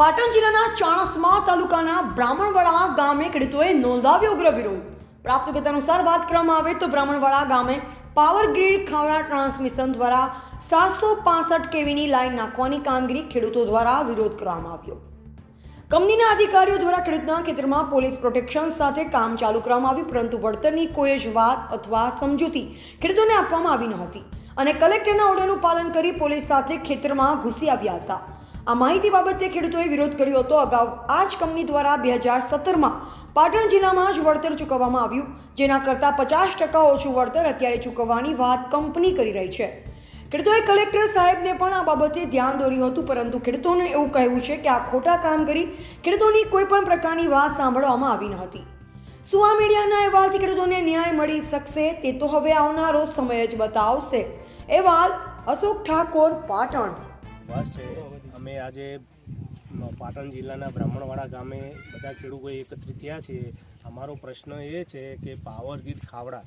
પાટણ જિલ્લાના ચાણસ્મા તાલુકાના બ્રાહ્મણવાડા ગામે ખેડૂતોએ નોંધાવ્યો ઉગ્ર વિરોધ. પ્રાપ્ત વિગત અનુસાર વાત કરવામાં આવે તો બ્રાહ્મણવાડા ગામે પાવર ગ્રીડ ટ્રાન્સમિશન દ્વારા સાતસો પાસઠ કેવીની લાઇન નાખવાની કામગીરી ખેડૂતો દ્વારા વિરોધ કરવામાં આવ્યો. કંપનીના અધિકારીઓ દ્વારા ખેડૂતના ખેતરમાં પોલીસ પ્રોટેક્શન સાથે કામ ચાલુ કરવામાં આવ્યું, પરંતુ વળતરની કોઈ જ વાત અથવા સમજૂતી ખેડૂતોને આપવામાં આવી નહોતી. અને કલેક્ટરના ઓર્ડરનું પાલન કરી પોલીસ સાથે ખેતરમાં ઘૂસી આવ્યા હતા. આ માહિતી બાબતે ખેડૂતોએ વિરોધ કર્યો હતો. અગાઉ આ જ કંપની દ્વારા બે હજાર સત્તરમાં પાટણ જિલ્લામાં જ વળતર ચૂકવવામાં આવ્યું, જેના કરતાં પચાસ ટકા ઓછું વળતર અત્યારે ચૂકવવાની વાત કંપની કરી રહી છે. ખેડૂતોએ કલેક્ટર સાહેબને પણ આ બાબતે ધ્યાન દોર્યું હતું, પરંતુ ખેડૂતોને એવું કહેવું છે કે આ ખોટા કામ કરી ખેડૂતોની કોઈ પણ પ્રકારની વાત સાંભળવામાં આવી ન હતી. આ મીડિયાના અહેવાલથી ખેડૂતોને ન્યાય મળી શકશે તે તો હવે આવનારો સમય જ બતાવશે. અહેવાલ અશોક ઠાકોર, પાટણ. અમે આજે પાટણ જિલ્લાના બ્રાહ્મણવાડા ગામે બધા ખેડૂતો એકત્રિત થયા છે અમારો પ્રશ્ન એ છે કે પાવર ગ્રીડ ખાવડા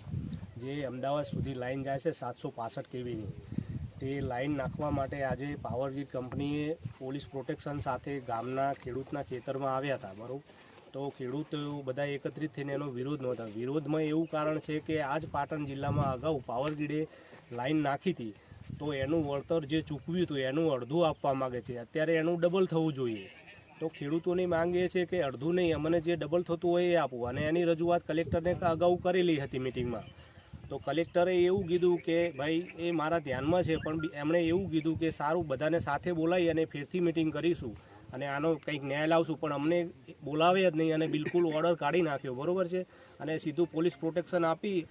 જે અમદાવાદ સુધી લાઈન જાય છે સાતસો પાસઠ કેવીની તે લાઈન નાખવા માટે આજે પાવર ગ્રીડ કંપનીએ પોલીસ પ્રોટેક્શન સાથે ગામના ખેડૂતના ખેતરમાં આવ્યા હતા, બરાબર? તો ખેડૂતો બધા એકત્રિત થઈને એનો વિરોધ નહોતા. વિરોધમાં એવું કારણ છે કે આજ પાટણ જિલ્લામાં અગાઉ પાવર ગ્રીડે લાઈન નાખી હતી, તો એનું વળતર જે ચૂકવ્યું હતું એનું અડધું આપવા માગે છે. અત્યારે એનું ડબલ થવું જોઈએ. તો ખેડૂતોની માંગ એ છે કે અડધું નહીં, અમને જે ડબલ થતું હોય એ આપવું અને એની રજૂઆત કલેક્ટરને અગાઉ કરેલી હતી મિટિંગમાં. તો કલેક્ટરે એવું કીધું કે ભાઈ, એ મારા ધ્યાનમાં છે, પણ એમણે એવું કીધું કે સારું, બધાને સાથે બોલાવી અને ફેરથી મિટિંગ કરીશું. અને આનો કંઈક ન્યાય લાવશું, પણ અમને બોલાવે જ નહીં અને બિલકુલ ઓર્ડર કાઢી નાખ્યો, બરોબર છે? અને સીધું પોલીસ પ્રોટેક્શન આપી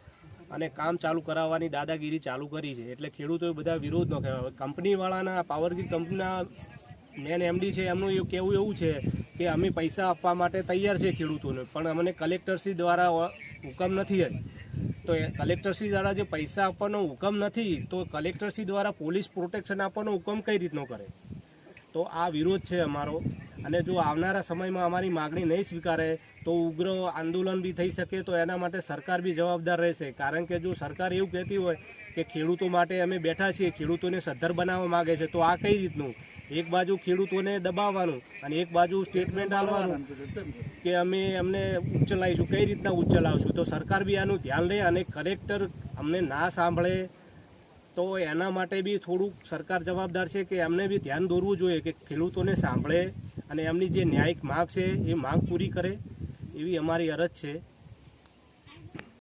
અને કામ ચાલુ કરાવવાની દાદાગીરી ચાલુ કરી છે. એટલે ખેડૂતોએ બધા વિરોધ ન કહેવાય કંપનીવાળાના, પાવરગ્રીડ કંપનીના મેન એમડી છે, એમનું એવું કહેવું એવું છે કે અમે પૈસા આપવા માટે તૈયાર છે ખેડૂતોને, પણ અમને કલેક્ટરશ્રી દ્વારા હુકમ નથી જ. તો કલેક્ટરશ્રી દ્વારા જે પૈસા આપવાનો હુકમ નથી, તો કલેક્ટરશ્રી દ્વારા પોલીસ પ્રોટેક્શન આપવાનો હુકમ કઈ રીતનો કરે? તો આ વિરોધ છે અમારો. અને જો આવનારા સમયમાં અમારી માગણી નહીં સ્વીકારે, તો ઉગ્ર આંદોલન બી થઈ શકે, તો એના માટે સરકાર બી જવાબદાર રહેશે. કારણ કે જો સરકાર એવું કહેતી હોય કે ખેડૂતો માટે અમે બેઠા છીએ, ખેડૂતોને સદ્ધર બનાવવા માગે છે, તો આ કઈ રીતનું એક બાજુ ખેડૂતોને દબાવવાનું અને એક બાજુ સ્ટેટમેન્ટ આપવાનું કે અમે અમને ઉચ્ચલાવીશું કઈ રીતના ઉચ્ચલાવશું તો સરકાર બી આનું ધ્યાન લે અને કલેક્ટર અમને ના સાંભળે, તો એના માટે બી થોડુંક સરકાર જવાબદાર છે કે એમને બી ધ્યાન દોરવું જોઈએ કે ખેડૂતોને સાંભળે અને એમની જે ન્યાયિક માગ છે, એ માગ પૂરી કરે, એવી અમારી અરજ છે.